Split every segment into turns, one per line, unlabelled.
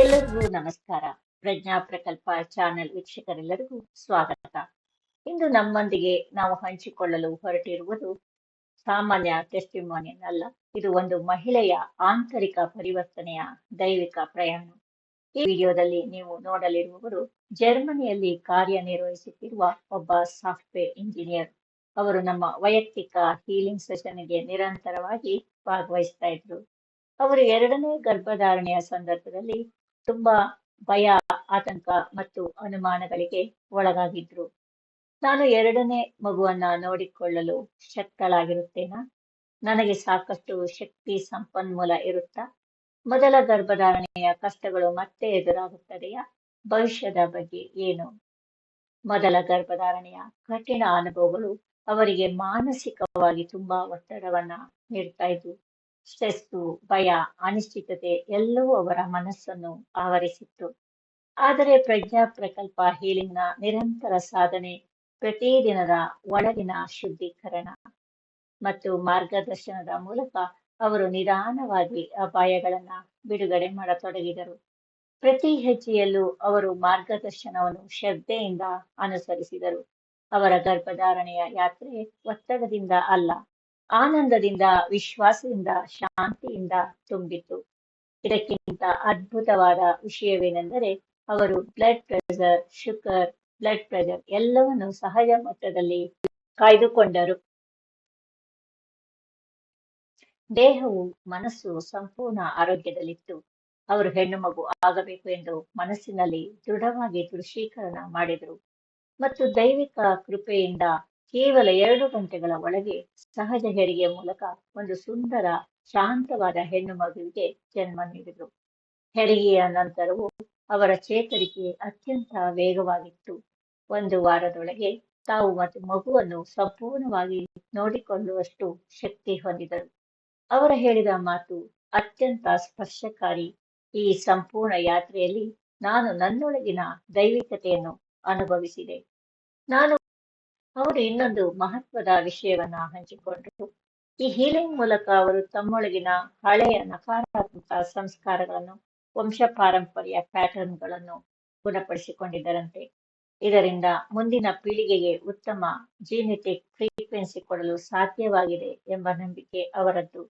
ಎಲ್ಲರಿಗೂ ನಮಸ್ಕಾರ. ಪ್ರಜ್ಞಾ ಪ್ರಕಲ್ಪ ಚಾನೆಲ್ ವೀಕ್ಷಕರೆಲ್ಲರಿಗೂ ಸ್ವಾಗತ. ಇಂದು ನಮ್ಮೊಂದಿಗೆ ನಾವು ಹಂಚಿಕೊಳ್ಳಲು ಹೊರಟಿರುವುದು ಸಾಮಾನ್ಯ ಟೆಸ್ಟಿಮೋನಿಯನ್ ಅಲ್ಲ. ಇದು ಒಂದು ಮಹಿಳೆಯ ಆಂತರಿಕ ಪರಿವರ್ತನೆಯ ದೈವಿಕ ಪ್ರಯಾಣ. ಈ ವಿಡಿಯೋದಲ್ಲಿ ನೀವು ನೋಡಲಿರುವವರು ಜರ್ಮನಿಯಲ್ಲಿ ಕಾರ್ಯನಿರ್ವಹಿಸುತ್ತಿರುವ ಒಬ್ಬ ಸಾಫ್ಟ್ವೇರ್ ಇಂಜಿನಿಯರ್. ಅವರು ನಮ್ಮ ವೈಯಕ್ತಿಕ ಹೀಲಿಂಗ್ ಸೆಷನ್ಗೆ ನಿರಂತರವಾಗಿ ಭಾಗವಹಿಸ್ತಾ ಇದ್ರು ಅವರು ಎರಡನೇ ಗರ್ಭಧಾರಣೆಯ ಸಂದರ್ಭದಲ್ಲಿ ತುಂಬಾ ಭಯ, ಆತಂಕ ಮತ್ತು ಅನುಮಾನಗಳಿಗೆ ಒಳಗಾಗಿದ್ರು. ನಾನು ಎರಡನೇ ಮಗುವನ್ನ ನೋಡಿಕೊಳ್ಳಲು ಶಕ್ತಳಾಗಿರುತ್ತೇನಾ? ನನಗೆ ಸಾಕಷ್ಟು ಶಕ್ತಿ ಸಂಪನ್ಮೂಲ ಇರುತ್ತಾ? ಮೊದಲ ಗರ್ಭಧಾರಣೆಯ ಕಷ್ಟಗಳು ಮತ್ತೆ ಎದುರಾಗುತ್ತದೆಯಾ? ಭವಿಷ್ಯದ ಬಗ್ಗೆ ಏನು? ಮೊದಲ ಗರ್ಭಧಾರಣೆಯ ಕಠಿಣ ಅನುಭವಗಳು ಅವರಿಗೆ ಮಾನಸಿಕವಾಗಿ ತುಂಬಾ ಒತ್ತಡವನ್ನ ನೀಡ್ತಾ ಇದ್ವು. ಸ್ಟ್ರೆಸ್ಸು ಭಯ, ಅನಿಶ್ಚಿತತೆ ಎಲ್ಲವೂ ಅವರ ಮನಸ್ಸನ್ನು ಆವರಿಸಿತ್ತು. ಆದರೆ ಪ್ರಜ್ಞಾ ಪ್ರಕಲ್ಪ ಹೀಲಿಂಗ್ನ ನಿರಂತರ ಸಾಧನೆ ಪ್ರತಿದಿನದ ಒಳಗಿನ ಶುದ್ಧೀಕರಣ ಮತ್ತು ಮಾರ್ಗದರ್ಶನದ ಮೂಲಕ ಅವರು ನಿಧಾನವಾಗಿ ಅಪಾಯಗಳನ್ನ ಬಿಡುಗಡೆ ಮಾಡತೊಡಗಿದರು. ಪ್ರತಿ ಹೆಜ್ಜೆಯಲ್ಲೂ ಅವರು ಮಾರ್ಗದರ್ಶನವನ್ನು ಶ್ರದ್ಧೆಯಿಂದ ಅನುಸರಿಸಿದರು. ಅವರ ಗರ್ಭಧಾರಣೆಯ ಯಾತ್ರೆ ಒತ್ತಡದಿಂದ ಅಲ್ಲ. ಆನಂದದಿಂದ, ವಿಶ್ವಾಸದಿಂದ, ಶಾಂತಿಯಿಂದ ತುಂಬಿತು ಇದಕ್ಕಿಂತ ಅದ್ಭುತವಾದ ವಿಷಯವೇನೆಂದರೆ, ಅವರು blood pressure sugar blood pressure ಎಲ್ಲವನ್ನು ಸಹಜ ಮಟ್ಟದಲ್ಲಿ ಕಾಯ್ದುಕೊಂಡರು. ದೇಹವು, ಮನಸ್ಸು ಸಂಪೂರ್ಣ ಆರೋಗ್ಯದಲ್ಲಿತ್ತು. ಅವರು ಹೆಣ್ಣು ಮಗು ಆಗಬೇಕು ಎಂದು ಮನಸ್ಸಿನಲ್ಲಿ ದೃಢವಾಗಿ ದೃಶ್ಯೀಕರಣ ಮಾಡಿದರು. ಮತ್ತು ದೈವಿಕ ಕೃಪೆಯಿಂದ ಕೇವಲ ಎರಡು ಗಂಟೆಗಳ ಒಳಗೆ ಸಹಜ ಹೆರಿಗೆ ಮೂಲಕ ಒಂದು ಸುಂದರ, ಶಾಂತವಾದ ಹೆಣ್ಣು ಮಗುವಿಗೆ ಜನ್ಮ ನೀಡಿದರು. ಹೆರಿಗೆಯ ನಂತರವೂ ಅವರ ಚೇತರಿಕೆ ಅತ್ಯಂತ ವೇಗವಾಗಿತ್ತು. ಒಂದು ವಾರದೊಳಗೆ ತಾವು ಮತ್ತು ಮಗುವನ್ನು ಸಂಪೂರ್ಣವಾಗಿ ನೋಡಿಕೊಳ್ಳುವಷ್ಟು ಶಕ್ತಿ ಹೊಂದಿದರು. ಅವರ ಹೇಳಿದ ಮಾತು ಅತ್ಯಂತ ಸ್ಪರ್ಶಕಾರಿ. ಈ ಸಂಪೂರ್ಣ ಯಾತ್ರೆಯಲ್ಲಿ ನಾನು ನನ್ನೊಳಗಿನ ದೈವಿಕತೆಯನ್ನು ಅನುಭವಿಸಿದೆ. ನಾನು ಅವರು ಇನ್ನೊಂದು ಮಹತ್ವದ ವಿಷಯವನ್ನ ಹಂಚಿಕೊಂಡರು. ಈ ಹೀಲಿಂಗ್ ಮೂಲಕ ಅವರು ತಮ್ಮೊಳಗಿನ ಹಳೆಯ ನಕಾರಾತ್ಮಕ ಸಂಸ್ಕಾರಗಳನ್ನು ವಂಶ ಪಾರಂಪರ್ಯ ಪ್ಯಾಟರ್ನ್ಗಳನ್ನು ಗುಣಪಡಿಸಿಕೊಂಡಿದ್ದರಂತೆ. ಇದರಿಂದ ಮುಂದಿನ ಪೀಳಿಗೆಗೆ ಉತ್ತಮ ಜೀನೆಟಿಕ್ ಫ್ರೀಕ್ವೆನ್ಸಿ ಕೊಡಲು ಸಾಧ್ಯವಾಗಿದೆ ಎಂಬ ನಂಬಿಕೆ ಅವರದ್ದು.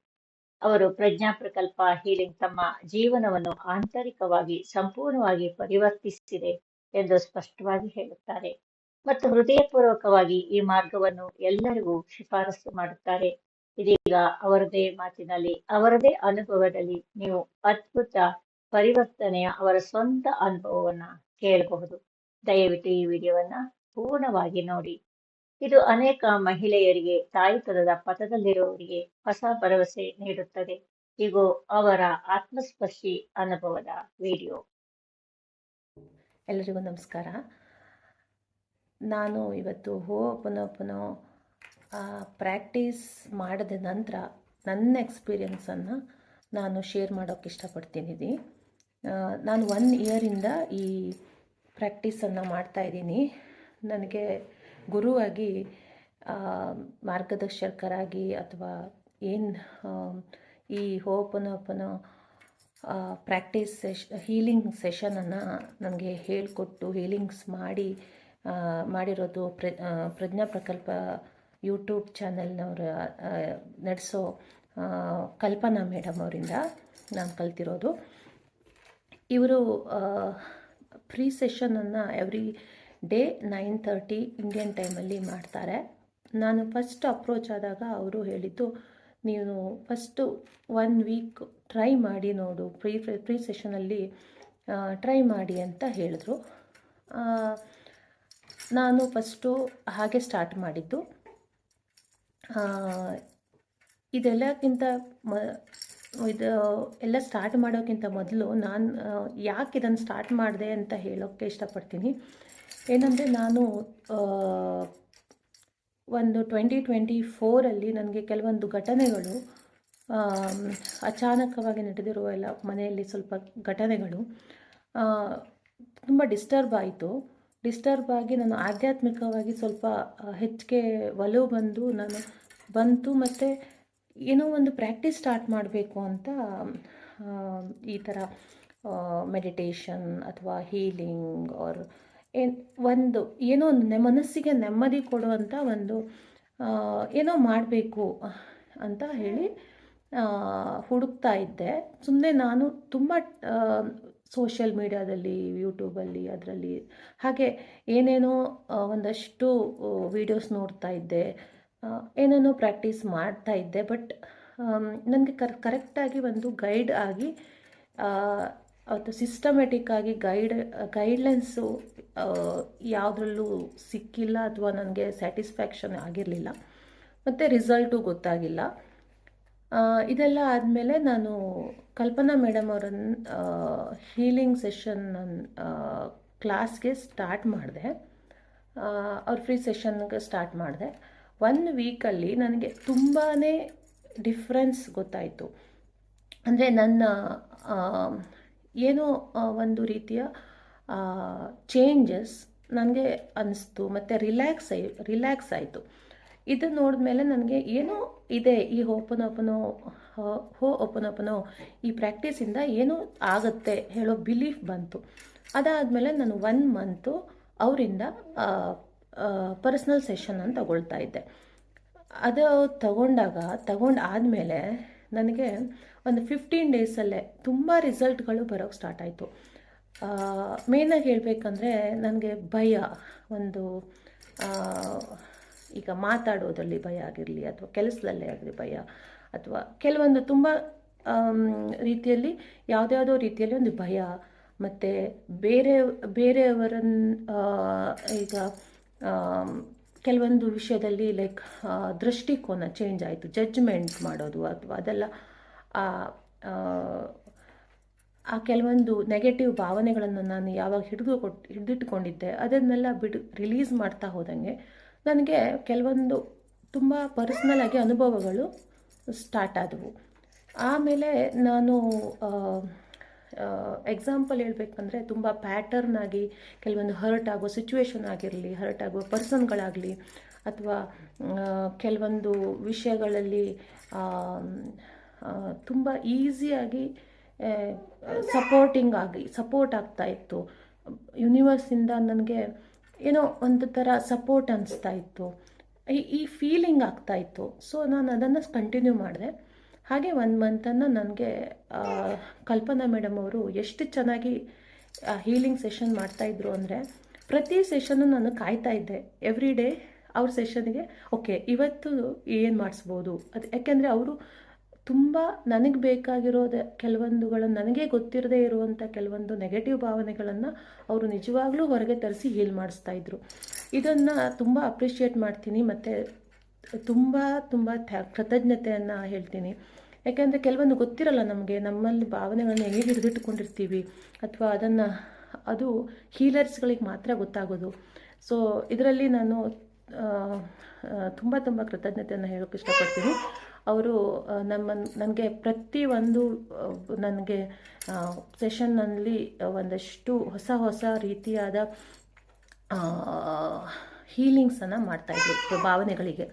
ಅವರು ಪ್ರಜ್ಞಾ ಪ್ರಕಲ್ಪ ಹೀಲಿಂಗ್ ತಮ್ಮ ಜೀವನವನ್ನು ಆಂತರಿಕವಾಗಿ ಸಂಪೂರ್ಣವಾಗಿ ಪರಿವರ್ತಿಸಿದೆ ಎಂದು ಸ್ಪಷ್ಟವಾಗಿ ಹೇಳುತ್ತಾರೆ. ಮತ್ತು ಹೃದಯಪೂರ್ವಕವಾಗಿ ಈ ಮಾರ್ಗವನ್ನು ಎಲ್ಲರಿಗೂ ಶಿಫಾರಸು ಮಾಡುತ್ತಾರೆ. ಇದೀಗ ಅವರದೇ ಮಾತಿನಲ್ಲಿ, ಅವರದೇ ಅನುಭವದಲ್ಲಿ ನೀವು ಅದ್ಭುತ ಪರಿವರ್ತನೆಯ ಅವರ ಸ್ವಂತ ಅನುಭವವನ್ನ ಕೇಳಬಹುದು. ದಯವಿಟ್ಟು ಈ ವಿಡಿಯೋವನ್ನ ಪೂರ್ಣವಾಗಿ ನೋಡಿ. ಇದು ಅನೇಕ ಮಹಿಳೆಯರಿಗೆ, ತಾಯಿತನದ ಪಥದಲ್ಲಿರುವವರಿಗೆ ಹೊಸ ಭರವಸೆ ನೀಡುತ್ತದೆ. ಇದು ಅವರ ಆತ್ಮಸ್ಪರ್ಶಿ ಅನುಭವದ ವಿಡಿಯೋ.
ಎಲ್ಲರಿಗೂ ನಮಸ್ಕಾರ. ನಾನು ಇವತ್ತು ಹೋ ಪುನಃ ಪುನಃ ಪ್ರಾಕ್ಟೀಸ್ ಮಾಡಿದ ನಂತರ ನನ್ನ ಎಕ್ಸ್ಪೀರಿಯನ್ಸನ್ನು ನಾನು ಶೇರ್ ಮಾಡೋಕ್ಕೆ ಇಷ್ಟಪಡ್ತೀನಿ ನಾನು ಒನ್ ಇಯರಿಂದ ಈ ಪ್ರಾಕ್ಟೀಸನ್ನು ಮಾಡ್ತಾಯಿದ್ದೀನಿ ನನಗೆ ಗುರುವಾಗಿ ಮಾರ್ಗದರ್ಶಕರಾಗಿ ಅಥವಾ ಏನು ಈ ಹೋ ಪುನಃ ಪುನಃ ಪ್ರಾಕ್ಟೀಸ್ ಸೆಶ್ ಹೀಲಿಂಗ್ ಸೆಷನನ್ನು ನನಗೆ ಹೇಳಿಕೊಟ್ಟು ಹೀಲಿಂಗ್ಸ್ ಮಾಡಿ ಮಾಡಿರೋದು ಪ್ರ ಪ್ರಜ್ಞಾ ಪ್ರಕಲ್ಪ ಯೂಟ್ಯೂಬ್ ಚಾನೆಲ್ನವ್ರ ನಡೆಸೋ ಕಲ್ಪನಾ ಮೇಡಮ್ ಅವರಿಂದ ನಾನು ಕಲ್ತಿರೋದು. ಇವರು free ಸೆಷನನ್ನು every day nine thirty Indian ಟೈಮಲ್ಲಿ ಮಾಡ್ತಾರೆ. ನಾನು ಫಸ್ಟ್ ಅಪ್ರೋಚ್ ಆದಾಗ ಅವರು ಹೇಳಿದ್ದು, ನೀನು ಫಸ್ಟು ಒನ್ ವೀಕ್ ಟ್ರೈ ಮಾಡಿ ನೋಡು ಫ್ರೀ ಫ್ರೀ ಸೆಷನಲ್ಲಿ ಟ್ರೈ ಮಾಡಿ ಅಂತ ಹೇಳಿದ್ರು. ನಾನು ಫಸ್ಟು ಹಾಗೆ ಸ್ಟಾರ್ಟ್ ಮಾಡಿದ್ದು. ಇದೆಲ್ಲಕ್ಕಿಂತ ಮ, ಇದು ಎಲ್ಲ ಸ್ಟಾರ್ಟ್ ಮಾಡೋಕ್ಕಿಂತ ಮೊದಲು ನಾನು ಯಾಕೆ ಇದನ್ನು ಸ್ಟಾರ್ಟ್ ಮಾಡಿದೆ ಅಂತ ಹೇಳೋಕ್ಕೆ ಇಷ್ಟಪಡ್ತೀನಿ. ಏನಂದರೆ ನಾನು ಒಂದು ಟ್ವೆಂಟಿ ಟ್ವೆಂಟಿ ಫೋರಲ್ಲಿ ನನಗೆ ಕೆಲವೊಂದು ಘಟನೆಗಳು ಅಚಾನಕವಾಗಿ ನಡೆದಿರುವ ಎಲ್ಲ ಮನೆಯಲ್ಲಿ ಸ್ವಲ್ಪ ಘಟನೆಗಳು ತುಂಬ ಡಿಸ್ಟರ್ಬ್ ಆಯಿತು. ಡಿಸ್ಟರ್ಬ್ ಆಗಿ ನಾನು ಆಧ್ಯಾತ್ಮಿಕವಾಗಿ ಸ್ವಲ್ಪ ಹೆಚ್ಚಿಗೆ ಒಲವು ಬಂದು ನಾನು ಬಂತು ಮತ್ತು ಏನೋ ಒಂದು ಪ್ರ್ಯಾಕ್ಟೀಸ್ ಸ್ಟಾರ್ಟ್ ಮಾಡಬೇಕು ಅಂತ ಈ ಥರ ಮೆಡಿಟೇಷನ್ ಅಥವಾ ಹೀಲಿಂಗ್ ಆರ್ ಏನು, ಒಂದು ಏನೋ ನೆ, ಮನಸ್ಸಿಗೆ ನೆಮ್ಮದಿ ಕೊಡುವಂಥ ಒಂದು ಏನೋ ಮಾಡಬೇಕು ಅಂತ ಹೇಳಿ ಹುಡುಕ್ತಾ ಇದ್ದೆ. ಸುಮ್ಮನೆ ನಾನು ತುಂಬ ಸೋಷಿಯಲ್ ಮೀಡ್ಯಾದಲ್ಲಿ ಯೂಟ್ಯೂಬಲ್ಲಿ ಅದರಲ್ಲಿ. ಹಾಗೆ ಏನೇನೋ ಒಂದಷ್ಟು ವೀಡಿಯೋಸ್ ನೋಡ್ತಾ ಇದ್ದೆ. ಏನೇನೋ ಪ್ರಾಕ್ಟೀಸ್ ಮಾಡ್ತಾ ಇದ್ದೆ. ಬಟ್ ನನಗೆ ಕರ್ ಕರೆಕ್ಟಾಗಿ ಒಂದು ಗೈಡ್ ಆಗಿ ಅಥವಾ ಸಿಸ್ಟಮೆಟಿಕ್ಕಾಗಿ ಗೈಡ್ ಗೈಡ್ಲೈನ್ಸು ಯಾವುದ್ರಲ್ಲೂ ಸಿಕ್ಕಿಲ್ಲ ಅಥವಾ ನನಗೆ ಸ್ಯಾಟಿಸ್ಫ್ಯಾಕ್ಷನ್ ಆಗಿರಲಿಲ್ಲ. ಮತ್ತು ರಿಸಲ್ಟು ಗೊತ್ತಾಗಿಲ್ಲ. ಇದೆಲ್ಲ ಆದಮೇಲೆ ನಾನು ಕಲ್ಪನಾ ಮೇಡಮ್ ಅವರನ್ನು ಹೀಲಿಂಗ್ ಸೆಷನ್ ಕ್ಲಾಸ್ಗೆ ಸ್ಟಾರ್ಟ್ ಮಾಡಿದೆ. ಅವ್ರ ಫ್ರೀ ಸೆಷನ್ಗೆ ಸ್ಟಾರ್ಟ್ ಮಾಡಿದೆ. ಒನ್ ವೀಕಲ್ಲಿ ನನಗೆ ತುಂಬಾ ಡಿಫ್ರೆನ್ಸ್ ಗೊತ್ತಾಯಿತು. ಅಂದರೆ ನನ್ನ ಏನೋ ಒಂದು ರೀತಿಯ ಚೇಂಜಸ್ ನನಗೆ ಅನ್ನಿಸ್ತು ಮತ್ತು ರಿಲ್ಯಾಕ್ಸ್ ರಿಲ್ಯಾಕ್ಸ್ ಆಯಿತು. ಇದು ನೋಡಿದ್ಮೇಲೆ ನನಗೆ ಏನೋ ಇದೆ ಈ ಓಪನ್ ಓಪನೋ ಹೋ ಓಪನ್ ಓಪನೋ ಈ ಪ್ರಾಕ್ಟೀಸಿಂದ ಏನೋ ಆಗುತ್ತೆ ಹೇಳೋ ಬಿಲೀಫ್ ಬಂತು. ಅದಾದಮೇಲೆ ನಾನು ಒನ್ ಮಂತು ಅವರಿಂದ ಪರ್ಸ್ನಲ್ ಸೆಷನ್ ಅಂತ ತಗೊಳ್ತಾ ಇದ್ದೆ. ಅದು ತಗೊಂಡಾಗ, ತಗೊಂಡು ಆದಮೇಲೆ ನನಗೆ ಒಂದು ಫಿಫ್ಟೀನ್ ಡೇಸಲ್ಲೇ ತುಂಬ ರಿಸಲ್ಟ್ಗಳು ಬರೋಕ್ಕೆ ಸ್ಟಾರ್ಟ್ ಆಯಿತು. ಮೇಯ್ನಾಗಿ ಹೇಳಬೇಕಂದ್ರೆ ನನಗೆ ಭಯ, ಒಂದು ಈಗ ಮಾತಾಡೋದಲ್ಲಿ ಭಯ ಆಗಿರಲಿ ಅಥವಾ ಕೆಲಸದಲ್ಲೇ ಆಗಲಿ ಭಯ ಅಥವಾ ಕೆಲವೊಂದು ತುಂಬ ರೀತಿಯಲ್ಲಿ ಯಾವುದ್ಯಾವುದೋ ರೀತಿಯಲ್ಲಿ ಒಂದು ಭಯ ಮತ್ತು ಬೇರೆ ಬೇರೆಯವರನ್ನ ಈಗ ಕೆಲವೊಂದು ವಿಷಯದಲ್ಲಿ ಲೈಕ್ ದೃಷ್ಟಿಕೋನ ಚೇಂಜ್ ಆಯಿತು ಜಡ್ಜ್ಮೆಂಟ್ ಮಾಡೋದು ಅಥವಾ ಅದೆಲ್ಲ ಆ, ಕೆಲವೊಂದು ನೆಗೆಟಿವ್ ಭಾವನೆಗಳನ್ನು ನಾನು ಯಾವಾಗ ಹಿಡಿದು ಕೊಟ್ಟು ಹಿಡಿದಿಟ್ಕೊಂಡಿದ್ದೆ ಅದನ್ನೆಲ್ಲ ಬಿಡು ರಿಲೀಸ್ ಮಾಡ್ತಾ ಹೋದಂಗೆ ನನಗೆ ಕೆಲವೊಂದು ತುಂಬ ಪರ್ಸ್ನಲ್ ಆಗಿ ಅನುಭವಗಳು ಸ್ಟಾರ್ಟ್ ಆದವು. ಆಮೇಲೆ ನಾನು ಎಕ್ಸಾಂಪಲ್ ಹೇಳಬೇಕಂದ್ರೆ ತುಂಬ ಪ್ಯಾಟರ್ನ್ ಆಗಿ ಕೆಲವೊಂದು ಹರ್ಟ್ ಆಗೋ ಸಿಚುವೇಶನ್ ಆಗಿರಲಿ ಹರ್ಟ್ ಆಗೋ ಪರ್ಸನ್ಗಳಾಗಲಿ ಅಥವಾ ಕೆಲವೊಂದು ವಿಷಯಗಳಲ್ಲಿ ತುಂಬ ಈಸಿಯಾಗಿ ಸಪೋರ್ಟಿಂಗ್ ಆಗಿ ಸಪೋರ್ಟ್ ಆಗ್ತಾ ಇತ್ತು. ಯೂನಿವರ್ಸಿಂದ ನನಗೆ ಏನೋ ಒಂದು ಥರ ಸಪೋರ್ಟ್ ಅನಿಸ್ತಾ ಇತ್ತು. ಈ ಈ ಫೀಲಿಂಗ್ ಆಗ್ತಾ ಇತ್ತು. ಸೊ ನಾನು ಅದನ್ನು ಕಂಟಿನ್ಯೂ ಮಾಡಿದೆ. ಹಾಗೆ ಒಂದು ಮಂತನ್ನು ನನಗೆ ಕಲ್ಪನಾ ಮೇಡಮ್ ಅವರು ಎಷ್ಟು ಚೆನ್ನಾಗಿ ಹೀಲಿಂಗ್ ಸೆಷನ್ ಮಾಡ್ತಾಯಿದ್ರು ಅಂದರೆ ಪ್ರತಿ ಸೆಷನ್ನು ನಾನು ಕಾಯ್ತಾ ಇದ್ದೆ. ಎವ್ರಿ ಡೇ ಅವ್ರ ಸೆಷನ್ಗೆ ಓಕೆ ಇವತ್ತು ಏನು ಮಾಡಿಸ್ಬೋದು? ಅದು ಯಾಕೆಂದರೆ ಅವರು ತುಂಬ ನನಗೆ ಬೇಕಾಗಿರೋದ ಕೆಲವೊಂದುಗಳನ್ನು ನನಗೆ ಗೊತ್ತಿರದೇ ಇರುವಂಥ ಕೆಲವೊಂದು ನೆಗೆಟಿವ್ ಭಾವನೆಗಳನ್ನು ಅವರು ನಿಜವಾಗ್ಲೂ ಹೊರಗೆ ತರಿಸಿ ಹೀಲ್ ಮಾಡಿಸ್ತಾ ಇದ್ರು. ಇದನ್ನು ತುಂಬ ಅಪ್ರಿಷಿಯೇಟ್ ಮಾಡ್ತೀನಿ ಮತ್ತು ತುಂಬ ತುಂಬ ಕೃತಜ್ಞತೆಯನ್ನು ಹೇಳ್ತೀನಿ. ಯಾಕೆಂದರೆ ಕೆಲವೊಂದು ಗೊತ್ತಿರಲ್ಲ ನಮಗೆ, ನಮ್ಮಲ್ಲಿ ಭಾವನೆಗಳನ್ನ ಹೇಗೆ ಹಿಡಿದಿಟ್ಕೊಂಡಿರ್ತೀವಿ ಅಥವಾ ಅದನ್ನು, ಅದು ಹೀಲರ್ಸ್ಗಳಿಗೆ ಮಾತ್ರ ಗೊತ್ತಾಗೋದು. ಸೊ ಇದರಲ್ಲಿ ನಾನು ತುಂಬ ತುಂಬ ಕೃತಜ್ಞತೆಯನ್ನು ಹೇಳೋಕ್ಕೆ ಇಷ್ಟಪಡ್ತೀನಿ. ಅವರು ನಮ್ಮ ನನಗೆ ಪ್ರತಿಯೊಂದು ನನಗೆ ಸೆಷನ್ನಲ್ಲಿ ಒಂದಷ್ಟು ಹೊಸ ಹೊಸ ರೀತಿಯಾದ ಹೀಲಿಂಗ್ಸನ್ನು ಮಾಡ್ತಾಯಿದ್ರು ಭಾವನೆಗಳಿಗೆ.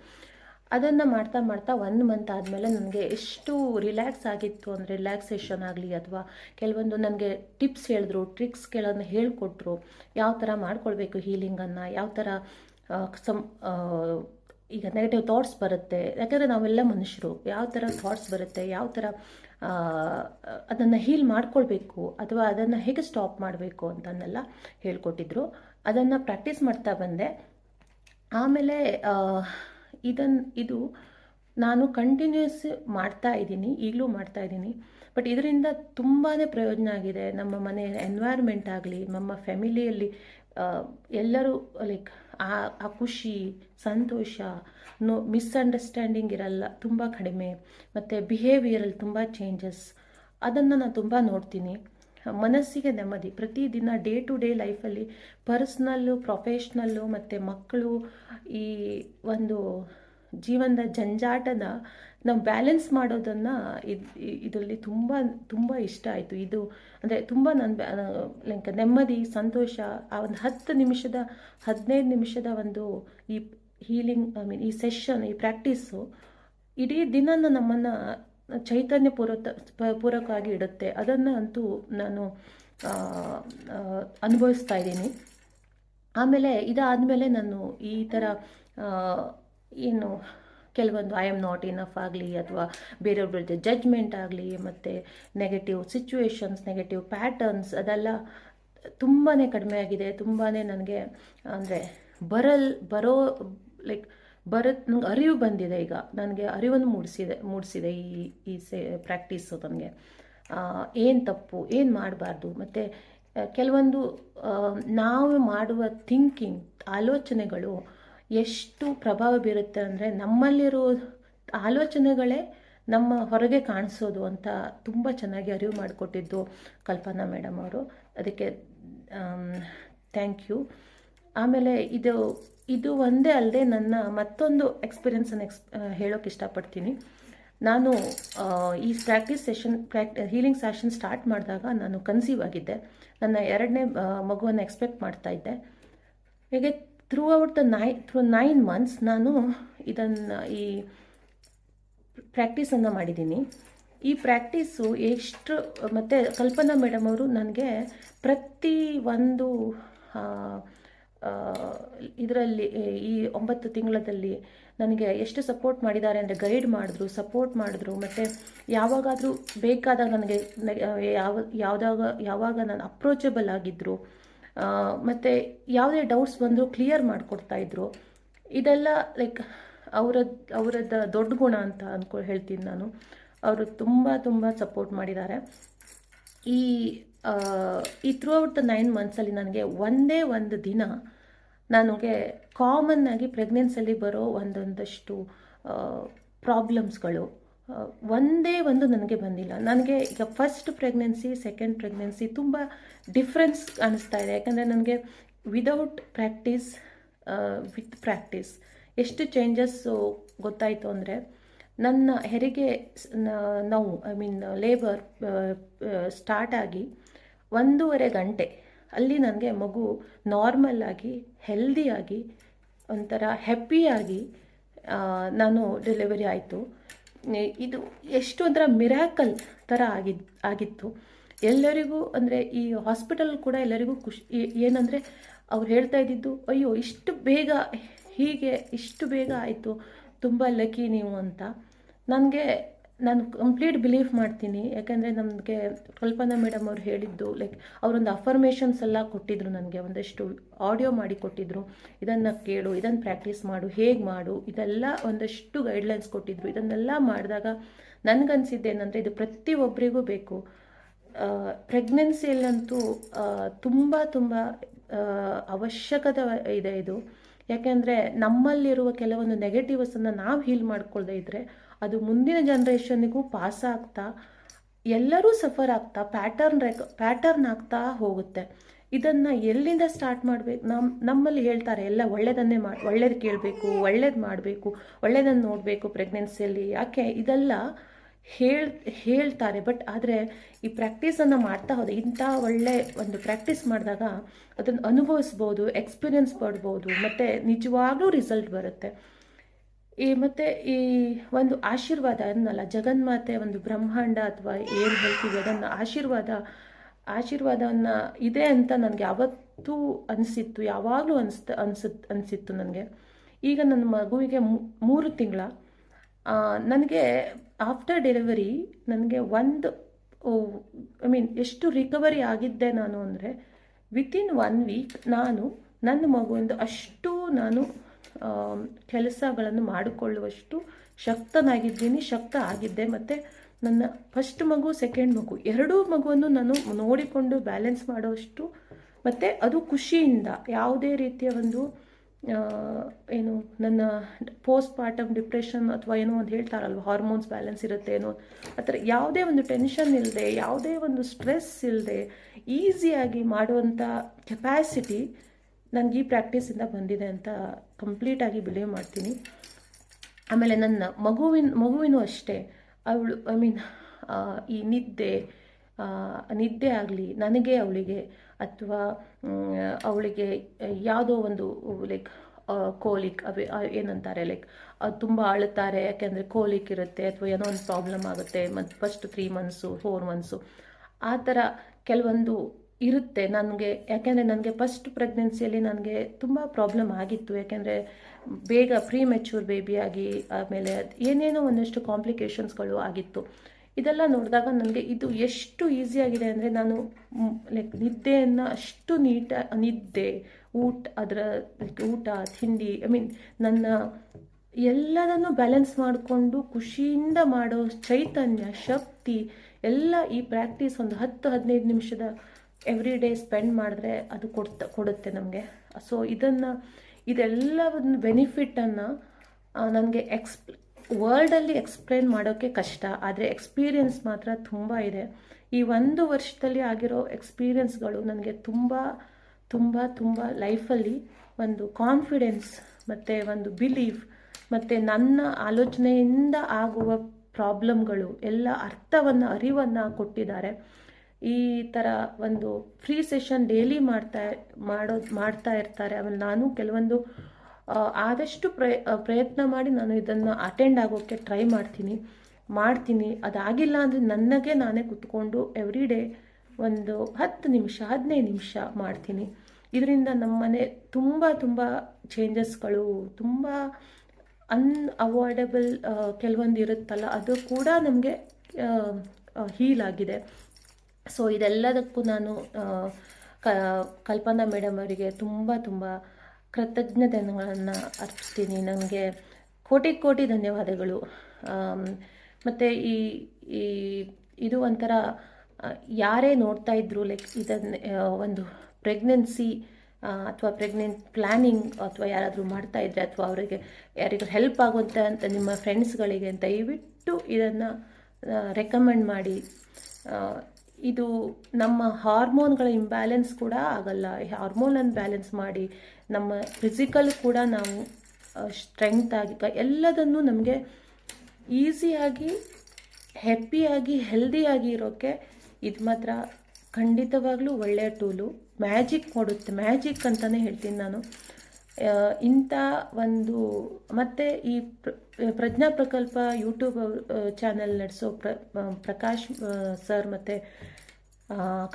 ಅದನ್ನು ಮಾಡ್ತಾ ಮಾಡ್ತಾ ಒಂದು ಮಂತ್ ಆದಮೇಲೆ ನನಗೆ ಎಷ್ಟು ರಿಲ್ಯಾಕ್ಸ್ ಆಗಿತ್ತು ಅಂದರೆ ರಿಲ್ಯಾಕ್ಸೇಷನ್ ಆಗಲಿ ಅಥವಾ ಕೆಲವೊಂದು ನನಗೆ ಟಿಪ್ಸ್ ಹೇಳಿದ್ರು ಟ್ರಿಕ್ಸ್ಗಳನ್ನು ಹೇಳಿಕೊಟ್ರು, ಯಾವ ಥರ ಮಾಡ್ಕೊಳ್ಬೇಕು ಹೀಲಿಂಗನ್ನು ಯಾವ ಥರ ಸಮ್ ಈಗ ನೆಗೆಟಿವ್ ಥಾಟ್ಸ್ ಬರುತ್ತೆ. ಯಾಕಂದರೆ ನಾವೆಲ್ಲ ಮನುಷ್ಯರು. ಯಾವ ಥರ ಥಾಟ್ಸ್ ಬರುತ್ತೆ, ಯಾವ ಥರ ಅದನ್ನು ಹೀಲ್ ಮಾಡ್ಕೊಳ್ಬೇಕು ಅಥವಾ ಅದನ್ನು ಹೇಗೆ ಸ್ಟಾಪ್ ಮಾಡಬೇಕು ಅಂತನ್ನೆಲ್ಲ ಹೇಳ್ಕೊಟ್ಟಿದ್ರು. ಅದನ್ನು ಪ್ರಾಕ್ಟೀಸ್ ಮಾಡ್ತಾ ಬಂದೆ. ಆಮೇಲೆ ಇದನ್ನು ಇದು ನಾನು ಕಂಟಿನ್ಯೂಸ್ ಮಾಡ್ತಾ ಇದ್ದೀನಿ, ಈಗಲೂ ಮಾಡ್ತಾ ಇದ್ದೀನಿ. ಬಟ್ ಇದರಿಂದ ತುಂಬಾ ಪ್ರಯೋಜನ ಆಗಿದೆ. ನಮ್ಮ ಮನೆ ಎನ್ವೈರ್ಮೆಂಟ್ ಆಗಲಿ, ನಮ್ಮ ಫ್ಯಾಮಿಲಿಯಲ್ಲಿ ಎಲ್ಲರೂ ಲೈಕ್ ಆ ಆ ಖುಷಿ, ಸಂತೋಷ, ನೋ ಮಿಸ್ಅಂಡರ್ಸ್ಟ್ಯಾಂಡಿಂಗ್ ಇರಲ್ಲ, ತುಂಬ ಕಡಿಮೆ. ಮತ್ತು ಬಿಹೇವಿಯರಲ್ಲಿ ತುಂಬ ಚೇಂಜಸ್ ಅದನ್ನು ನಾನು ತುಂಬ ನೋಡ್ತೀನಿ. ಮನಸ್ಸಿಗೆ ನೆಮ್ಮದಿ. ಪ್ರತಿದಿನ ಡೇ ಟು ಡೇ ಲೈಫಲ್ಲಿ ಪರ್ಸ್ನಲ್ಲು ಪ್ರೊಫೆಷ್ನಲ್ಲು ಮತ್ತು ಮಕ್ಕಳು ಈ ಒಂದು ಜೀವನದ ಜಂಜಾಟನ ನಾವು ಬ್ಯಾಲೆನ್ಸ್ ಮಾಡೋದನ್ನು ಇದು ಇದರಲ್ಲಿ ತುಂಬ ತುಂಬ ಇಷ್ಟ ಆಯಿತು. ಇದು ಅಂದರೆ ತುಂಬ ನನ್ನ ಲೈಕ್ ನೆಮ್ಮದಿ, ಸಂತೋಷ, ಆ ಒಂದು ಹತ್ತು ನಿಮಿಷದ, ಹದಿನೈದು ನಿಮಿಷದ ಒಂದು ಈ ಹೀಲಿಂಗ್ ಐ ಮೀನ್ ಈ ಸೆಷನ್ ಈ ಪ್ರಾಕ್ಟೀಸು ಇಡೀ ದಿನನ ನಮ್ಮನ್ನು ಚೈತನ್ಯ ಪೂರ್ವ ಪೂರಕವಾಗಿ ಇಡುತ್ತೆ. ಅದನ್ನು ಅಂತೂ ನಾನು ಅನುಭವಿಸ್ತಾ ಇದ್ದೀನಿ. ಆಮೇಲೆ ಇದಾದಮೇಲೆ ನಾನು ಈ ಥರ ಏನು ಕೆಲವೊಂದು ಐ ಆಮ್ ನಾಟ್ ಇನಫ್ ಆಗಲಿ ಅಥವಾ ಬೇರೆಯವ್ರ ಜಜ್ಮೆಂಟ್ ಆಗಲಿ ಮತ್ತು ನೆಗೆಟಿವ್ ಸಿಚುವೇಶನ್ಸ್ ನೆಗೆಟಿವ್ ಪ್ಯಾಟರ್ನ್ಸ್ ಅದೆಲ್ಲ ತುಂಬಾ ಕಡಿಮೆ ಆಗಿದೆ. ತುಂಬಾ ನನಗೆ, ಅಂದರೆ ಬರಲ್, ಬರೋ ಲೈಕ್ ಬರತ್ ನಂಗೆ ಅರಿವು ಬಂದಿದೆ ಈಗ. ನನಗೆ ಅರಿವನ್ನು ಮೂಡಿಸಿದೆ ಮೂಡಿಸಿದೆ ಈ ಈ ಸೇ ಪ್ರಾಕ್ಟೀಸು ನನಗೆ. ಏನು ತಪ್ಪು, ಏನು ಮಾಡಬಾರ್ದು? ಮತ್ತು ಕೆಲವೊಂದು ನಾವು ಮಾಡುವ ಥಿಂಕಿಂಗ್ ಆಲೋಚನೆಗಳು ಎಷ್ಟು ಪ್ರಭಾವ ಬೀರುತ್ತೆ ಅಂದರೆ ನಮ್ಮಲ್ಲಿರೋ ಆಲೋಚನೆಗಳೇ ನಮ್ಮ ಹೊರಗೆ ಕಾಣಿಸೋದು ಅಂತ ತುಂಬ ಚೆನ್ನಾಗಿ ಅರಿವು ಮಾಡಿಕೊಟ್ಟಿದ್ದು ಕಲ್ಪನಾ ಮೇಡಮ್ ಅವರು. ಅದಕ್ಕೆ ಥ್ಯಾಂಕ್ ಯು ಆಮೇಲೆ ಇದು ಇದು ಒಂದೇ ಅಲ್ಲದೆ ನನ್ನ ಮತ್ತೊಂದು ಎಕ್ಸ್ಪೀರಿಯೆನ್ಸನ್ನು ಎಕ್ಸ್ ಹೇಳೋಕೆ ಇಷ್ಟಪಡ್ತೀನಿ. ನಾನು ಈ ಪ್ರಾಕ್ಟೀಸ್ ಸೆಷನ್ ಪ್ರಾಕ್ ಹೀಲಿಂಗ್ ಸೆಷನ್ ಸ್ಟಾರ್ಟ್ ಮಾಡಿದಾಗ ನಾನು ಕನ್ಸೀವ್ ಆಗಿದ್ದೆ. ನನ್ನ ಎರಡನೇ ಮಗುವನ್ನು ಎಕ್ಸ್ಪೆಕ್ಟ್ ಮಾಡ್ತಾ ಇದ್ದೆ. ಹೀಗೆ ಥ್ರೂ ಔಟ್ ದ ನೈ ಥ್ರೂ ನೈನ್ ಮಂತ್ಸ್ ನಾನು ಇದನ್ನು ಈ ಪ್ರಾಕ್ಟೀಸನ್ನು ಮಾಡಿದ್ದೀನಿ. ಈ ಪ್ರಾಕ್ಟೀಸು ಎಷ್ಟು, ಮತ್ತು ಕಲ್ಪನಾ ಮೇಡಮ್ ಅವರು ನನಗೆ ಪ್ರತಿ ಒಂದು ಇದರಲ್ಲಿ, ಈ ಒಂಬತ್ತು ತಿಂಗಳಲ್ಲಿ ನನಗೆ ಎಷ್ಟು ಸಪೋರ್ಟ್ ಮಾಡಿದ್ದಾರೆ ಅಂದರೆ ಗೈಡ್ ಮಾಡಿದ್ರು ಸಪೋರ್ಟ್ ಮಾಡಿದ್ರು, ಮತ್ತು ಯಾವಾಗಾದರೂ ಬೇಕಾದಾಗ ನನಗೆ ಯಾವ ಯಾವುದಾಗ ಯಾವಾಗ ನಾನು ಅಪ್ರೋಚಬಲ್ ಆಗಿದ್ದರು ಮತ್ತು ಯಾವುದೇ ಡೌಟ್ಸ್ ಬಂದರೂ ಕ್ಲಿಯರ್ ಮಾಡಿಕೊಡ್ತಾ ಇದ್ರು. ಇದೆಲ್ಲ ಲೈಕ್ ಅವರ, ಅವರದ ದೊಡ್ಡ ಗುಣ ಅಂತ ಅಂದ್ಕೊ ಹೇಳ್ತೀನಿ ನಾನು. ಅವರು ತುಂಬ ತುಂಬ ಸಪೋರ್ಟ್ ಮಾಡಿದ್ದಾರೆ. ಈ ಈ ಥ್ರೂ ಔಟ್ ದ ನೈನ್ ಮಂತ್ಸಲ್ಲಿ ನನಗೆ ಒಂದೇ ಒಂದು ದಿನ ನನಗೆ ಕಾಮನ್ ಆಗಿ ಪ್ರೆಗ್ನೆನ್ಸಲ್ಲಿ ಬರೋ ಒಂದೊಂದಷ್ಟು ಪ್ರಾಬ್ಲಮ್ಸ್ಗಳು ಒಂದೇ ಒಂದು ನನಗೆ ಬಂದಿಲ್ಲ. ನನಗೆ ಈಗ ಫಸ್ಟ್ ಪ್ರೆಗ್ನೆನ್ಸಿ ಸೆಕೆಂಡ್ ಪ್ರೆಗ್ನೆನ್ಸಿ ತುಂಬ ಡಿಫ್ರೆನ್ಸ್ ಕಾಣಿಸ್ತಾ ಇದೆ. ಯಾಕಂದರೆ ನನಗೆ ವಿದೌಟ್ ಪ್ರಾಕ್ಟೀಸ್ ವಿತ್ ಪ್ರಾಕ್ಟೀಸ್ ಎಷ್ಟು ಚೇಂಜಸ್ಸು ಗೊತ್ತಾಯಿತು ಅಂದರೆ ನನ್ನ ಹೆರಿಗೆ ನೋವು ಐ ಮೀನ್ ಲೇಬರ್ ಸ್ಟಾರ್ಟ್ ಆಗಿ ಒಂದೂವರೆ ಗಂಟೆ ಅಲ್ಲಿ ನನಗೆ ಮಗು ನಾರ್ಮಲ್ ಆಗಿ ಹೆಲ್ದಿಯಾಗಿ ಒಂಥರ ಹ್ಯಾಪಿಯಾಗಿ ನಾನು ಡೆಲಿವರಿ ಆಯಿತು. ಇದು ಎಷ್ಟು ಒಂಥರ ಮಿರಾಕಲ್ ಥರ ಆಗಿದ್ ಆಗಿತ್ತು. ಎಲ್ಲರಿಗೂ ಅಂದರೆ ಈ ಹಾಸ್ಪಿಟಲ್ ಕೂಡ ಎಲ್ಲರಿಗೂ ಖುಷಿ ಏನಂದರೆ ಅವ್ರು ಹೇಳ್ತಾ ಇದ್ದಿದ್ದು, ಅಯ್ಯೋ, ಇಷ್ಟು ಬೇಗ, ಹೀಗೆ ಇಷ್ಟು ಬೇಗ ಆಯಿತು, ತುಂಬ ಲಕ್ಕಿ ನೀವು ಅಂತ. ನನಗೆ ನಾನು ಕಂಪ್ಲೀಟ್ ಬಿಲೀವ್ ಮಾಡ್ತೀನಿ. ಯಾಕೆಂದರೆ ನಮಗೆ ಕಲ್ಪನಾ ಮೇಡಮ್ ಅವ್ರು ಹೇಳಿದ್ದು ಲೈಕ್ ಅವರೊಂದು ಅಫರ್ಮೇಷನ್ಸ್ ಎಲ್ಲ ಕೊಟ್ಟಿದ್ರು ನನಗೆ. ಒಂದಷ್ಟು ಆಡಿಯೋ ಮಾಡಿ ಕೊಟ್ಟಿದ್ರು. ಇದನ್ನು ಕೇಳು, ಇದನ್ನು ಪ್ರಾಕ್ಟೀಸ್ ಮಾಡು, ಹೇಗೆ ಮಾಡು, ಇದೆಲ್ಲ ಒಂದಷ್ಟು ಗೈಡ್ಲೈನ್ಸ್ ಕೊಟ್ಟಿದ್ರು. ಇದನ್ನೆಲ್ಲ ಮಾಡಿದಾಗ ನನಗನ್ಸಿದ್ದೇನೆಂದರೆ ಇದು ಪ್ರತಿಯೊಬ್ಬರಿಗೂ ಬೇಕು. ಪ್ರೆಗ್ನೆನ್ಸಿಯಲ್ಲಂತೂ ತುಂಬ ತುಂಬ ಅವಶ್ಯಕತೆ ಇದೆ ಇದು. ಯಾಕೆಂದರೆ ನಮ್ಮಲ್ಲಿರುವ ಕೆಲವೊಂದು ನೆಗೆಟಿವ್ಸನ್ನು ನಾವು ಹೀಲ್ ಮಾಡ್ಕೊಳ್ದೇ ಇದ್ದರೆ ಅದು ಮುಂದಿನ ಜನ್ರೇಷನ್ನಿಗೂ ಪಾಸ್ ಆಗ್ತಾ, ಎಲ್ಲರೂ ಸಫರ್ ಆಗ್ತಾ ಪ್ಯಾಟರ್ನ್ ರೆಕ್ ಪ್ಯಾಟರ್ನ್ ಆಗ್ತಾ ಹೋಗುತ್ತೆ. ಇದನ್ನು ಎಲ್ಲಿಂದ ಸ್ಟಾರ್ಟ್ ಮಾಡಬೇಕು? ನಮ್ಮ ನಮ್ಮಲ್ಲಿ ಹೇಳ್ತಾರೆ, ಎಲ್ಲ ಒಳ್ಳೆಯದನ್ನೇ ಮಾಡಿ ಒಳ್ಳೇದು ಕೇಳಬೇಕು, ಒಳ್ಳೇದು ಮಾಡಬೇಕು ಒಳ್ಳೇದನ್ನು ನೋಡಬೇಕು ಪ್ರೆಗ್ನೆನ್ಸಿಯಲ್ಲಿ ಯಾಕೆ? ಇದೆಲ್ಲ ಹೇಳ್, ಹೇಳ್ತಾರೆ. ಬಟ್ ಆದರೆ ಈ ಪ್ರಾಕ್ಟೀಸನ್ನು ಮಾಡ್ತಾ ಹೋದ ಇಂಥ ಒಳ್ಳೆ ಒಂದು ಪ್ರಾಕ್ಟೀಸ್ ಮಾಡಿದಾಗ ಅದನ್ನು ಅನುಭವಿಸ್ಬೋದು ಎಕ್ಸ್ಪೀರಿಯನ್ಸ್ ಪಡ್ಬೋದು, ಮತ್ತು ನಿಜವಾಗ್ಲೂ ರಿಸಲ್ಟ್ ಬರುತ್ತೆ. ಈ ಮತ್ತು ಈ ಒಂದು ಆಶೀರ್ವಾದ ಅನ್ನಲ್ಲ, ಜಗನ್ಮಾತೆ ಒಂದು ಬ್ರಹ್ಮಾಂಡ ಅಥವಾ ಏನು ಹೇಳ್ತೀವಿ ಅದನ್ನು ಆಶೀರ್ವಾದ, ಆಶೀರ್ವಾದವನ್ನು ಇದೆ ಅಂತ ನನಗೆ ಯಾವತ್ತೂ ಅನಿಸಿತ್ತು, ಯಾವಾಗಲೂ ಅನಿಸ್ತ ಅನಿಸುತ್ತೆ ಅನಿಸಿತ್ತು ನನಗೆ. ಈಗ ನನ್ನ ಮಗುವಿಗೆ ಮೂರು ತಿಂಗಳ. ನನಗೆ ಆಫ್ಟರ್ ಡೆಲಿವರಿ ನನಗೆ ಒಂದು ಐ ಮೀನ್ ಎಷ್ಟು ರಿಕವರಿ ಆಗಿದ್ದೆ ನಾನು ಅಂದರೆ ವಿತಿನ್ ಒನ್ ವೀಕ್ ನಾನು ನನ್ನ ಮಗುವಿಂದ ಅಷ್ಟು ನಾನು ಕೆಲಸಗಳನ್ನು ಮಾಡಿಕೊಳ್ಳುವಷ್ಟು ಶಕ್ತನಾಗಿದ್ದೀನಿ, ಶಕ್ತ ಆಗಿದ್ದೆ. ಮತ್ತು ನನ್ನ ಫಸ್ಟ್ ಮಗು ಸೆಕೆಂಡ್ ಮಗು, ಎರಡೂ ಮಗುವನ್ನು ನಾನು ನೋಡಿಕೊಂಡು ಬ್ಯಾಲೆನ್ಸ್ ಮಾಡುವಷ್ಟು ಮತ್ತು ಅದು ಖುಷಿಯಿಂದ ಯಾವುದೇ ರೀತಿಯ ಒಂದು ಏನು ನನ್ನ ಪೋಸ್ಟ್ ಪಾರ್ಟಮ್ ಡಿಪ್ರೆಷನ್ ಅಥವಾ ಏನೋ ಒಂದು ಹೇಳ್ತಾರಲ್ವ ಹಾರ್ಮೋನ್ಸ್ ಬ್ಯಾಲೆನ್ಸ್ ಇರುತ್ತೆ ಏನೋ, ಆ ಥರ ಯಾವುದೇ ಒಂದು ಟೆನ್ಷನ್ ಇಲ್ಲದೆ ಯಾವುದೇ ಒಂದು ಸ್ಟ್ರೆಸ್ ಇಲ್ಲದೆ ಈಸಿಯಾಗಿ ಮಾಡುವಂಥ ಕೆಪ್ಯಾಸಿಟಿ ನನಗೆ ಈ ಪ್ರಾಕ್ಟೀಸಿಂದ ಬಂದಿದೆ ಅಂತ ಕಂಪ್ಲೀಟಾಗಿ ಬಿಲೀವ್ ಮಾಡ್ತೀನಿ. ಆಮೇಲೆ ನನ್ನ ಮಗುವಿನ, ಮಗುವಿನೂ ಅಷ್ಟೇ. ಅವಳು ಐ ಮೀನ್ ಈ ನಿದ್ದೆ ನಿದ್ದೆ ಆಗಲಿ, ನನಗೆ ಅವಳಿಗೆ ಅಥವಾ ಅವಳಿಗೆ ಯಾವುದೋ ಒಂದು ಲೈಕ್ ಕೋಲಿಕ್, ಅವೇ ಏನಂತಾರೆ ಲೈಕ್ ಅದು ತುಂಬ ಅಳುತ್ತಾರೆ, ಯಾಕೆಂದರೆ ಕೋಲಿಕ್ ಇರುತ್ತೆ, ಅಥವಾ ಏನೋ ಒಂದು ಪ್ರಾಬ್ಲಮ್ ಆಗುತ್ತೆ ಮತ್ತು first three months four months ಆ ಥರ ಕೆಲವೊಂದು ಇರುತ್ತೆ. ನನಗೆ, ಯಾಕೆಂದರೆ ನನಗೆ ಫಸ್ಟ್ ಪ್ರೆಗ್ನೆನ್ಸಿಯಲ್ಲಿ ನನಗೆ ತುಂಬ ಪ್ರಾಬ್ಲಮ್ ಆಗಿತ್ತು. ಯಾಕೆಂದರೆ ಬೇಗ ಪ್ರೀ ಮೆಚ್ಯೂರ್ ಬೇಬಿಯಾಗಿ ಆಮೇಲೆ ಏನೇನೋ ಒಂದಷ್ಟು ಕಾಂಪ್ಲಿಕೇಶನ್ಸ್ಗಳು ಆಗಿತ್ತು. ಇದೆಲ್ಲ ನೋಡಿದಾಗ ನನಗೆ ಇದು ಎಷ್ಟು ಈಸಿಯಾಗಿದೆ ಅಂದರೆ ನಾನು ಲೈಕ್ ನಿದ್ದೆಯನ್ನು ಅಷ್ಟು ನೀಟ, ನಿದ್ದೆ, ಊಟ, ಅದರ ಊಟ, ತಿಂಡಿ ಐ ಮೀನ್ ನನ್ನ ಎಲ್ಲದನ್ನು ಬ್ಯಾಲೆನ್ಸ್ ಮಾಡಿಕೊಂಡು ಖುಷಿಯಿಂದ ಮಾಡೋ ಚೈತನ್ಯ, ಶಕ್ತಿ ಎಲ್ಲ ಈ ಪ್ರಾಕ್ಟೀಸ್ ಒಂದು ಹತ್ತು, ಹದಿನೈದು ನಿಮಿಷದ ಎವ್ರಿ ಡೇ ಸ್ಪೆಂಡ್ ಮಾಡಿದ್ರೆ ಅದು ಕೊಡ್ತ, ಕೊಡುತ್ತೆ ನಮಗೆ. ಸೊ ಇದನ್ನು ಇದೆಲ್ಲ ಒಂದು ಬೆನಿಫಿಟನ್ನು ನನಗೆ ಎಕ್ಸ್ಪ್ ವರ್ಲ್ಡಲ್ಲಿ ಎಕ್ಸ್ಪ್ಲೇನ್ ಮಾಡೋಕ್ಕೆ ಕಷ್ಟ, ಆದರೆ ಎಕ್ಸ್ಪೀರಿಯನ್ಸ್ ಮಾತ್ರ ತುಂಬ ಇದೆ. ಈ ಒಂದು ವರ್ಷದಲ್ಲಿ ಆಗಿರೋ ಎಕ್ಸ್ಪೀರಿಯನ್ಸ್ಗಳು ನನಗೆ ತುಂಬ ತುಂಬ ತುಂಬ ಲೈಫಲ್ಲಿ ಒಂದು ಕಾನ್ಫಿಡೆನ್ಸ್ ಮತ್ತು ಒಂದು ಬಿಲೀಫ್ ಮತ್ತು ನನ್ನ ಆಲೋಚನೆಯಿಂದ ಆಗುವ ಪ್ರಾಬ್ಲಮ್ಗಳು ಎಲ್ಲ ಅರ್ಥವನ್ನು, ಅರಿವನ್ನು ಕೊಟ್ಟಿದ್ದಾರೆ. ಈ ಥರ ಒಂದು ಫ್ರೀ ಸೆಷನ್ ಡೈಲಿ ಮಾಡ್ತಾ, ಮಾಡೋ, ಮಾಡ್ತಾ ಇರ್ತಾರೆ. ಆಮೇಲೆ ನಾನು ಕೆಲವೊಂದು ಆದಷ್ಟು ಪ್ರಯ ಪ್ರಯತ್ನ ಮಾಡಿ ನಾನು ಇದನ್ನು ಅಟೆಂಡ್ ಆಗೋಕ್ಕೆ ಟ್ರೈ ಮಾಡ್ತೀನಿ. ಮಾಡ್ತೀನಿ. ಅದಾಗಿಲ್ಲ ಅಂದರೆ ನನಗೆ ನಾನೇ ಕುತ್ಕೊಂಡು ಎವ್ರಿ ಡೇ ಒಂದು ಹತ್ತು ನಿಮಿಷ, ಹದಿನೈದು ನಿಮಿಷ ಮಾಡ್ತೀನಿ. ಇದರಿಂದ ನಮ್ಮನೆ ತುಂಬ ತುಂಬ ಚೇಂಜಸ್ಗಳು ತುಂಬ ಅನ್ಅವಾಯ್ಡಬಲ್ ಕೆಲವೊಂದು ಇರುತ್ತಲ್ಲ, ಅದು ಕೂಡ ನಮಗೆ ಹೀಲ್ ಆಗಿದೆ. ಸೊ ಇದೆಲ್ಲದಕ್ಕೂ ನಾನು ಕಲ್ಪನಾ ಮೇಡಮ್ ಅವರಿಗೆ ತುಂಬ ತುಂಬ ಕೃತಜ್ಞತೆಗಳನ್ನು ಅರ್ಪಿಸ್ತೀನಿ. ನನಗೆ ಕೋಟಿ ಕೋಟಿ ಧನ್ಯವಾದಗಳು. ಮತ್ತು ಈ ಈ, ಇದು ಒಂಥರ ಯಾರೇ ನೋಡ್ತಾ ಇದ್ರು, ಲೈಕ್ ಇದನ್ನು ಒಂದು ಪ್ರೆಗ್ನೆನ್ಸಿ ಅಥವಾ ಪ್ರೆಗ್ನೆಂಟ್ ಪ್ಲ್ಯಾನಿಂಗ್ ಅಥವಾ ಯಾರಾದರೂ ಮಾಡ್ತಾ ಇದ್ರೆ ಅಥವಾ ಅವರಿಗೆ ಯಾರಿಗೂ ಹೆಲ್ಪ್ ಆಗುವಂಥ ಅಂತ ನಿಮ್ಮ ಫ್ರೆಂಡ್ಸ್ಗಳಿಗೆ ದಯವಿಟ್ಟು ಇದನ್ನು ರೆಕಮೆಂಡ್ ಮಾಡಿ. ಇದು ನಮ್ಮ ಹಾರ್ಮೋನ್ಗಳ ಇಂಬ್ಯಾಲೆನ್ಸ್ ಕೂಡ ಆಗಲ್ಲ. ಹಾರ್ಮೋನನ್ನು ಬ್ಯಾಲೆನ್ಸ್ ಮಾಡಿ ನಮ್ಮ ಫಿಸಿಕಲ್ ಕೂಡ ನಾವು ಸ್ಟ್ರೆಂತ್ ಆಗಿ ಎಲ್ಲದನ್ನು ನಮಗೆ ಈಸಿಯಾಗಿ ಹ್ಯಾಪಿಯಾಗಿ ಹೆಲ್ದಿಯಾಗಿ ಇರೋಕ್ಕೆ ಇದು ಮಾತ್ರ ಖಂಡಿತವಾಗಲೂ ಒಳ್ಳೆಯ ಟೂಲು ಮ್ಯಾಜಿಕ್ ಕೊಡುತ್ತೆ. ಮ್ಯಾಜಿಕ್ ಅಂತಲೇ ಹೇಳ್ತೀನಿ ನಾನು. ಇಂಥ ಒಂದು, ಮತ್ತು ಈ ಪ್ರ- ಪ್ರಜ್ಞಾ ಪ್ರಕಲ್ಪ ಯೂಟ್ಯೂಬ್ ಚಾನೆಲ್ ನಡೆಸೋ ಪ್ರ ಪ್ರಕಾಶ್ ಸರ್ ಮತ್ತು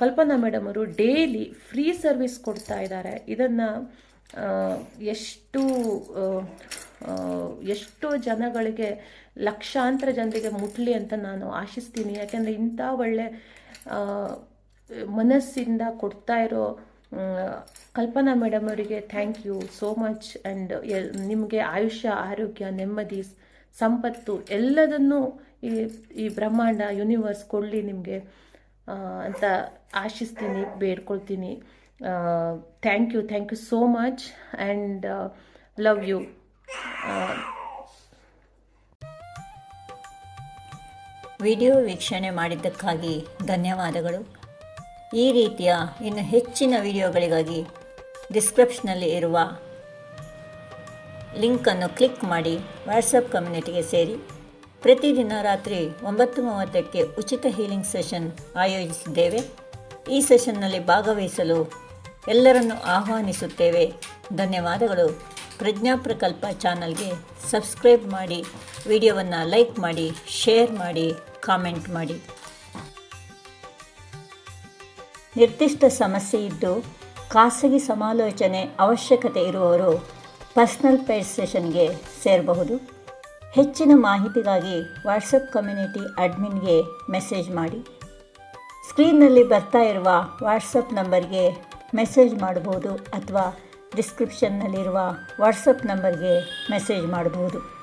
ಕಲ್ಪನಾ ಮೇಡಮ್ ಅವರು ಡೈಲಿ ಫ್ರೀ ಸರ್ವಿಸ್ ಕೊಡ್ತಾ ಇದ್ದಾರೆ. ಇದನ್ನು ಎಷ್ಟು ಎಷ್ಟೋ ಜನಗಳಿಗೆ, ಲಕ್ಷಾಂತರ ಜನರಿಗೆ ಮುಟ್ಲಿ ಅಂತ ನಾನು ಆಶಿಸ್ತೀನಿ. ಯಾಕೆಂದರೆ ಇಂಥ ಒಳ್ಳೆ ಮನಸ್ಸಿಂದ ಕೊಡ್ತಾ ಇರೋ ಕಲ್ಪನಾ ಮೇಡಮ್ ಅವರಿಗೆ thank you so much and ನಿಮಗೆ ಆಯುಷ್ಯ, ಆರೋಗ್ಯ, ನೆಮ್ಮದಿ, ಸಂಪತ್ತು ಎಲ್ಲದನ್ನೂ ಈ ಈ ಬ್ರಹ್ಮಾಂಡ ಯೂನಿವರ್ಸ್ ಕೊಡಲಿ ನಿಮಗೆ. ಅಂತ ಆಶಿಸ್ತೀನಿ, ಬೇಡ್ಕೊಳ್ತೀನಿ. Thank you thank you so much and love you
video ವೀಕ್ಷಣೆ ಮಾಡಿದ್ದಕ್ಕಾಗಿ ಧನ್ಯವಾದಗಳು. ಈ ರೀತಿಯ ಇನ್ನು ಹೆಚ್ಚಿನ ವಿಡಿಯೋಗಳಿಗಾಗಿ ಡಿಸ್ಕ್ರಿಪ್ಷನಲ್ಲಿ ಇರುವ ಲಿಂಕನ್ನು ಕ್ಲಿಕ್ ಮಾಡಿ ವಾಟ್ಸಪ್ ಕಮ್ಯುನಿಟಿಗೆ ಸೇರಿ. ಪ್ರತಿದಿನ ರಾತ್ರಿ ಒಂಬತ್ತು ಮೂವತ್ತಕ್ಕೆ ಉಚಿತ ಹೀಲಿಂಗ್ ಸೆಷನ್ ಆಯೋಜಿಸಿದ್ದೇವೆ. ಈ ಸೆಷನ್ನಲ್ಲಿ ಭಾಗವಹಿಸಲು ಎಲ್ಲರನ್ನು ಆಹ್ವಾನಿಸುತ್ತೇವೆ. ಧನ್ಯವಾದಗಳು. ಪ್ರಜ್ಞಾ ಪ್ರಕಲ್ಪ ಚಾನಲ್ಗೆ ಸಬ್ಸ್ಕ್ರೈಬ್ ಮಾಡಿ, ವಿಡಿಯೋವನ್ನು ಲೈಕ್ ಮಾಡಿ, ಶೇರ್ ಮಾಡಿ, ಕಾಮೆಂಟ್ ಮಾಡಿ. ನಿರ್ದಿಷ್ಟ ಸಮಸ್ಯೆ ಇದ್ದು ಖಾಸಗಿ ಸಮಾಲೋಚನೆ ಅವಶ್ಯಕತೆ ಇರುವವರು ಪರ್ಸ್ನಲ್ ಪೇಡ್ ಸೆಷನ್ಗೆ ಸೇರಬಹುದು. ಹೆಚ್ಚಿನ ಮಾಹಿತಿಗಾಗಿ ವಾಟ್ಸಪ್ ಕಮ್ಯುನಿಟಿ ಅಡ್ಮಿನ್ಗೆ ಮೆಸೇಜ್ ಮಾಡಿ. ಸ್ಕ್ರೀನ್ನಲ್ಲಿ ಬರ್ತಾ ಇರುವ ವಾಟ್ಸಪ್ ನಂಬರ್ಗೆ ಮೆಸೇಜ್ ಮಾಡಬಹುದು ಅಥವಾ ಡಿಸ್ಕ್ರಿಪ್ಷನ್ನಲ್ಲಿರುವ ವಾಟ್ಸಪ್ ನಂಬರ್ಗೆ ಮೆಸೇಜ್ ಮಾಡಬಹುದು.